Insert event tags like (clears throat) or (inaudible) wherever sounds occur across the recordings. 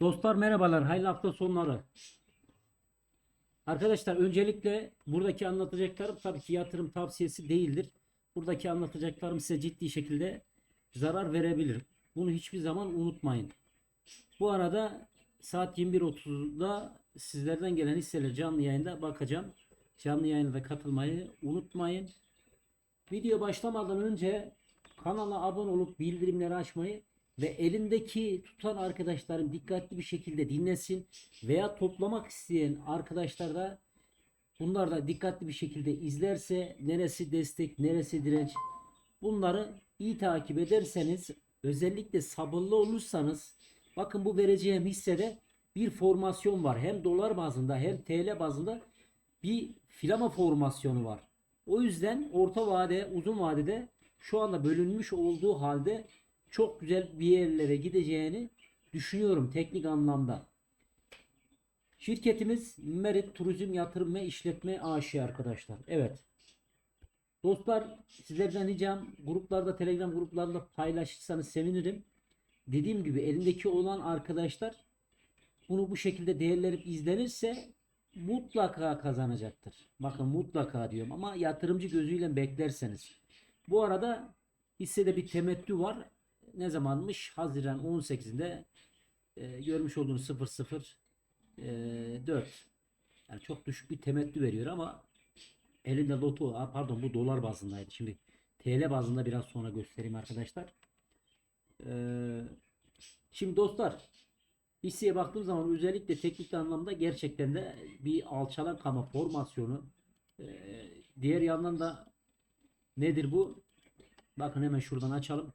Dostlar merhabalar, hayırlı hafta sonları. Arkadaşlar öncelikle buradaki anlatacaklarım tabii ki yatırım tavsiyesi değildir. Buradaki anlatacaklarım size ciddi şekilde zarar verebilir. Bunu hiçbir zaman unutmayın. Bu arada saat 21.30'da sizlerden gelen hisseler canlı yayında bakacağım. Canlı yayına da katılmayı unutmayın. Video başlamadan önce kanala abone olup bildirimleri açmayı ve elindeki tutan arkadaşlarım dikkatli bir şekilde dinlesin veya toplamak isteyen arkadaşlar da bunlar da dikkatli bir şekilde izlerse neresi destek neresi direnç bunları iyi takip ederseniz özellikle sabırlı olursanız bakın bu vereceğim hissede bir formasyon var hem dolar bazında hem TL bazında bir filama formasyonu var. O yüzden orta vade uzun vadede şu anda bölünmüş olduğu halde çok güzel bir yerlere gideceğini düşünüyorum teknik anlamda. Şirketimiz Merit Turizm Yatırım ve İşletme AŞ arkadaşlar. Evet. Dostlar sizlerden ricam gruplarda Telegram gruplarında paylaşırsanız sevinirim. Dediğim gibi elindeki olan arkadaşlar bunu bu şekilde değerlenip izlenirse mutlaka kazanacaktır. Bakın mutlaka diyorum ama yatırımcı gözüyle beklerseniz. Bu arada hissede bir temettü var. Ne zamanmış? Haziran 18'inde e, görmüş olduğunuz 00 e, 4. Yani çok düşük bir temettü veriyor ama elinde loto Aa, pardon bu dolar bazındaydı. Şimdi TL bazında biraz sonra göstereyim arkadaşlar. Ee, şimdi dostlar hisseye baktığım zaman özellikle teknik anlamda gerçekten de bir alçalan kama formasyonu. Ee, diğer yandan da nedir bu? Bakın hemen şuradan açalım.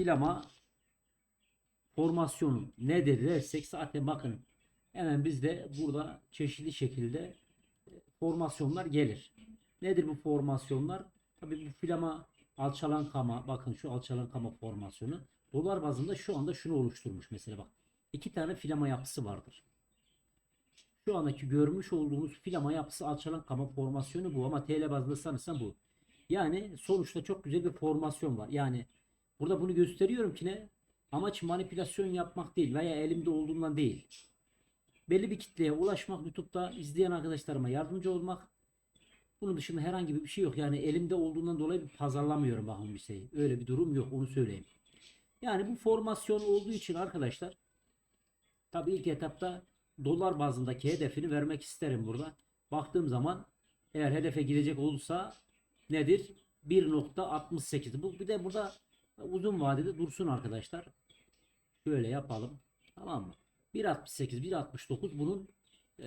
Filama formasyonu nedir dersek zaten bakın hemen bizde burada çeşitli şekilde e, formasyonlar gelir. Nedir bu formasyonlar? Tabii bu filama alçalan kama bakın şu alçalan kama formasyonu dolar bazında şu anda şunu oluşturmuş mesela bak. iki tane filama yapısı vardır. Şu andaki görmüş olduğunuz filama yapısı alçalan kama formasyonu bu ama TL bazında sanırsam bu. Yani sonuçta çok güzel bir formasyon var. Yani burada bunu gösteriyorum ki ne? Amaç manipülasyon yapmak değil veya elimde olduğundan değil. Belli bir kitleye ulaşmak, YouTube'da izleyen arkadaşlarıma yardımcı olmak. Bunun dışında herhangi bir şey yok. Yani elimde olduğundan dolayı pazarlamıyorum bakın bir şey. Öyle bir durum yok onu söyleyeyim. Yani bu formasyon olduğu için arkadaşlar tabii ilk etapta dolar bazındaki hedefini vermek isterim burada. Baktığım zaman eğer hedefe girecek olursa nedir? 1.68. Bu bir de burada uzun vadede dursun arkadaşlar. Şöyle yapalım. Tamam mı? 1.68, 1.69 bunun e,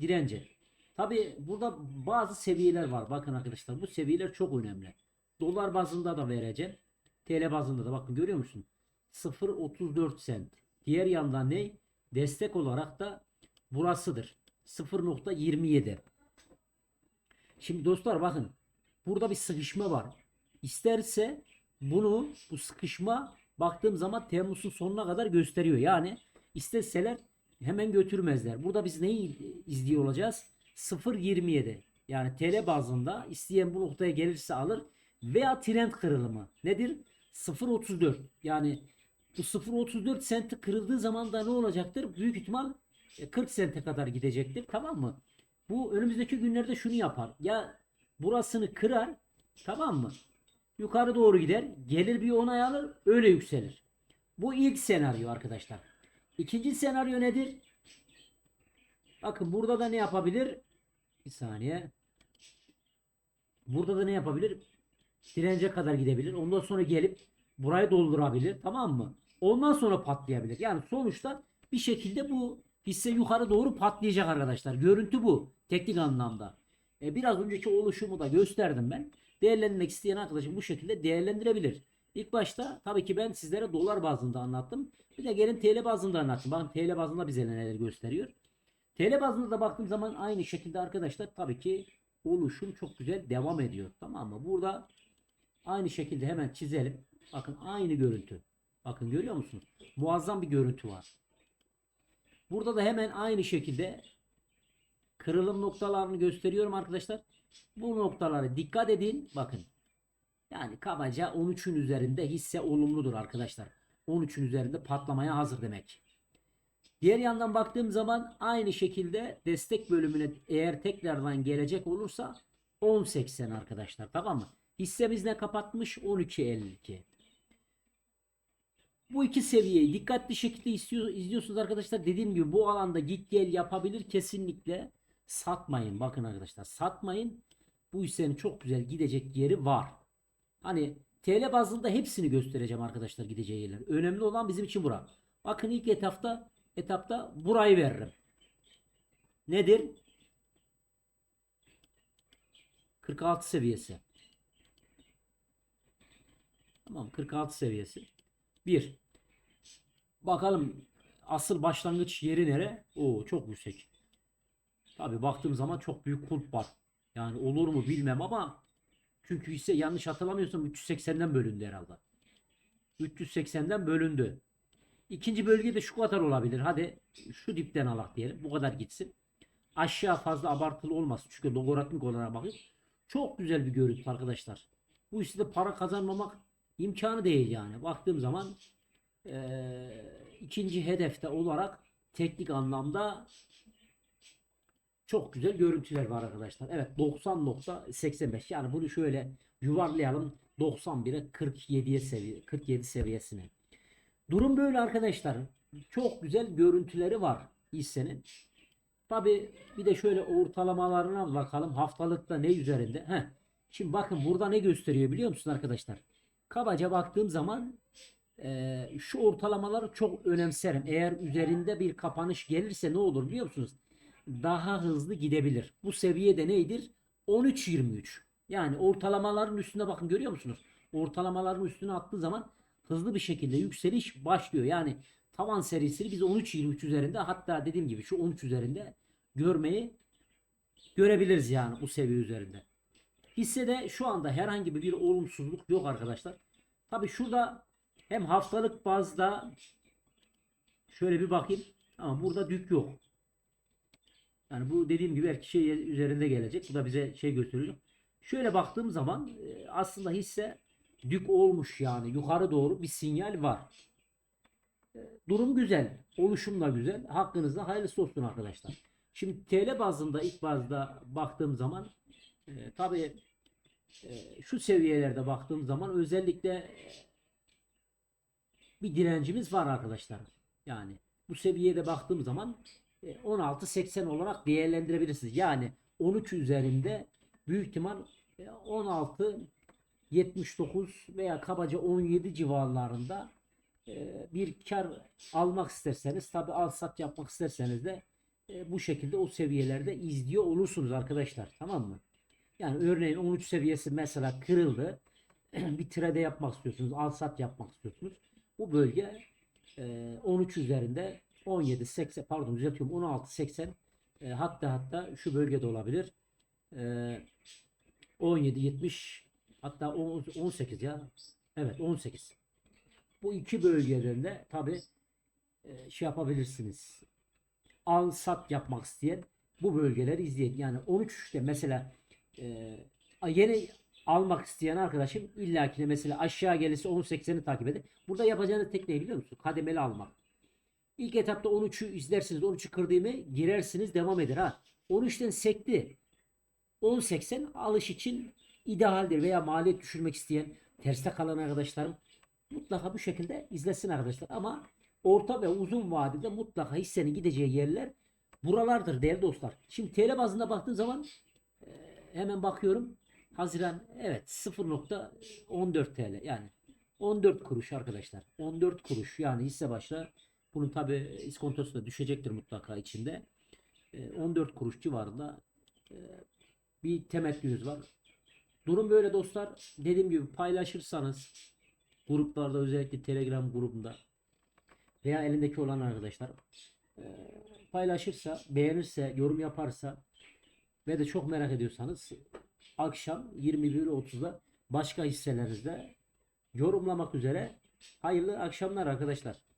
direnci. Tabi burada bazı seviyeler var. Bakın arkadaşlar bu seviyeler çok önemli. Dolar bazında da vereceğim. TL bazında da bakın görüyor musun? 0.34 sent. Diğer yandan ne? Destek olarak da burasıdır. 0.27. Şimdi dostlar bakın. Burada bir sıkışma var. İsterse bunu bu sıkışma baktığım zaman Temmuz'un sonuna kadar gösteriyor. Yani isteseler hemen götürmezler. Burada biz neyi izliyor olacağız? 0.27 yani TL bazında isteyen bu noktaya gelirse alır veya trend kırılımı nedir? 0.34 yani bu 0.34 senti kırıldığı zaman da ne olacaktır? Büyük ihtimal e, 40 sente kadar gidecektir tamam mı? Bu önümüzdeki günlerde şunu yapar. Ya burasını kırar tamam mı? Yukarı doğru gider. Gelir bir onay alır. Öyle yükselir. Bu ilk senaryo arkadaşlar. İkinci senaryo nedir? Bakın burada da ne yapabilir? Bir saniye. Burada da ne yapabilir? Dirence kadar gidebilir. Ondan sonra gelip burayı doldurabilir. Tamam mı? Ondan sonra patlayabilir. Yani sonuçta bir şekilde bu hisse yukarı doğru patlayacak arkadaşlar. Görüntü bu. Teknik anlamda. E, biraz önceki oluşumu da gösterdim ben. Değerlendirmek isteyen arkadaşım bu şekilde değerlendirebilir. İlk başta tabii ki ben sizlere dolar bazında anlattım. Bir de gelin TL bazında anlattım. Bakın TL bazında bize neler gösteriyor. TL bazında da baktığım zaman aynı şekilde arkadaşlar tabii ki oluşum çok güzel devam ediyor. Tamam mı? Burada aynı şekilde hemen çizelim. Bakın aynı görüntü. Bakın görüyor musunuz? Muazzam bir görüntü var. Burada da hemen aynı şekilde kırılım noktalarını gösteriyorum arkadaşlar. Bu noktalara dikkat edin. Bakın. Yani kabaca 13'ün üzerinde hisse olumludur arkadaşlar. 13'ün üzerinde patlamaya hazır demek. Diğer yandan baktığım zaman aynı şekilde destek bölümüne eğer tekrardan gelecek olursa 10.80 arkadaşlar tamam mı? Hissemiz ne kapatmış? 12.52. Bu iki seviyeyi dikkatli şekilde izliyorsunuz arkadaşlar. Dediğim gibi bu alanda git gel yapabilir. Kesinlikle satmayın. Bakın arkadaşlar satmayın. Bu hissenin çok güzel gidecek yeri var. Hani TL bazında hepsini göstereceğim arkadaşlar gideceği yerler. Önemli olan bizim için bura. Bakın ilk etapta etapta burayı veririm. Nedir? 46 seviyesi. Tamam 46 seviyesi. 1. Bakalım asıl başlangıç yeri nere? Oo çok yüksek. Tabi baktığım zaman çok büyük kulp var. Yani olur mu bilmem ama çünkü hisse yanlış hatırlamıyorsam 380'den bölündü herhalde. 380'den bölündü. İkinci bölge de şu kadar olabilir. Hadi şu dipten alak diyelim. Bu kadar gitsin. Aşağı fazla abartılı olmasın. Çünkü logaritmik olarak bakın. Çok güzel bir görüntü arkadaşlar. Bu hissede para kazanmamak imkanı değil yani. Baktığım zaman eee, ikinci hedefte olarak teknik anlamda çok güzel görüntüler var arkadaşlar. Evet 90.85 yani bunu şöyle yuvarlayalım 91'e 47'ye seviye 47 seviyesine. Durum böyle arkadaşlar. Çok güzel görüntüleri var hissenin. Tabi bir de şöyle ortalamalarına bakalım. Haftalıkta ne üzerinde? Heh. Şimdi bakın burada ne gösteriyor biliyor musunuz arkadaşlar? Kabaca baktığım zaman eee, şu ortalamaları çok önemserim. Eğer üzerinde bir kapanış gelirse ne olur biliyor musunuz? Daha hızlı gidebilir. Bu seviyede neydir? 13.23. Yani ortalamaların üstüne bakın görüyor musunuz? Ortalamaların üstüne attığı zaman hızlı bir şekilde yükseliş başlıyor. Yani tavan serisini biz 13-23 üzerinde hatta dediğim gibi şu 13 üzerinde görmeyi görebiliriz yani bu seviye üzerinde. Hissede şu anda herhangi bir olumsuzluk yok arkadaşlar. Tabi şurada hem haftalık bazda şöyle bir bakayım ama burada dük yok. Yani bu dediğim gibi belki şey üzerinde gelecek. Bu da bize şey gösteriyor. Şöyle baktığım zaman e, aslında hisse dük olmuş yani yukarı doğru bir sinyal var. E, Durum güzel. Oluşum da güzel. Hakkınızda hayırlısı olsun arkadaşlar. Şimdi TL bazında ilk bazda baktığım zaman e, tabii e, şu seviyelerde baktığım zaman özellikle e, bir direncimiz var arkadaşlar. Yani bu seviyede baktığım zaman 16.80 olarak değerlendirebilirsiniz. Yani 13 üzerinde büyük ihtimal e, 16 79 veya kabaca 17 civarlarında e, bir kar almak isterseniz tabi al sat yapmak isterseniz de e, bu şekilde o seviyelerde izliyor olursunuz arkadaşlar tamam mı? Yani örneğin 13 seviyesi mesela kırıldı. (clears throat) bir trade yapmak istiyorsunuz. Al sat yapmak istiyorsunuz. Bu bölge e, 13 üzerinde 17 80 pardon düzeltiyorum 16 80 e, hatta hatta şu bölgede olabilir. E, 17 70 hatta 10 18 ya. Evet 18. Bu iki bölgeden de tabi şey yapabilirsiniz. Al sat yapmak isteyen bu bölgeleri izleyin. Yani 13'te mesela e, yeni almak isteyen arkadaşım illaki mesela aşağı gelirse 10.80'i takip edin. Burada yapacağınız tek ne biliyor musun? Kademeli almak. İlk etapta 13'ü izlersiniz. 13'ü kırdığımı girersiniz devam eder ha. 13'ten sekti. 10.80 alış için idealdir veya maliyet düşürmek isteyen terste kalan arkadaşlarım mutlaka bu şekilde izlesin arkadaşlar. Ama orta ve uzun vadede mutlaka hissenin gideceği yerler buralardır değerli dostlar. Şimdi TL bazında baktığım zaman hemen bakıyorum. Haziran evet 0.14 TL yani 14 kuruş arkadaşlar. 14 kuruş yani hisse başına bunun tabi iskontosu da düşecektir mutlaka içinde. E, 14 kuruş civarında e, bir temettünüz var. Durum böyle dostlar. Dediğim gibi paylaşırsanız gruplarda özellikle Telegram grubunda veya elindeki olan arkadaşlar e, paylaşırsa, beğenirse, yorum yaparsa ve de çok merak ediyorsanız akşam 21.30'da başka hisselerinizde yorumlamak üzere hayırlı akşamlar arkadaşlar.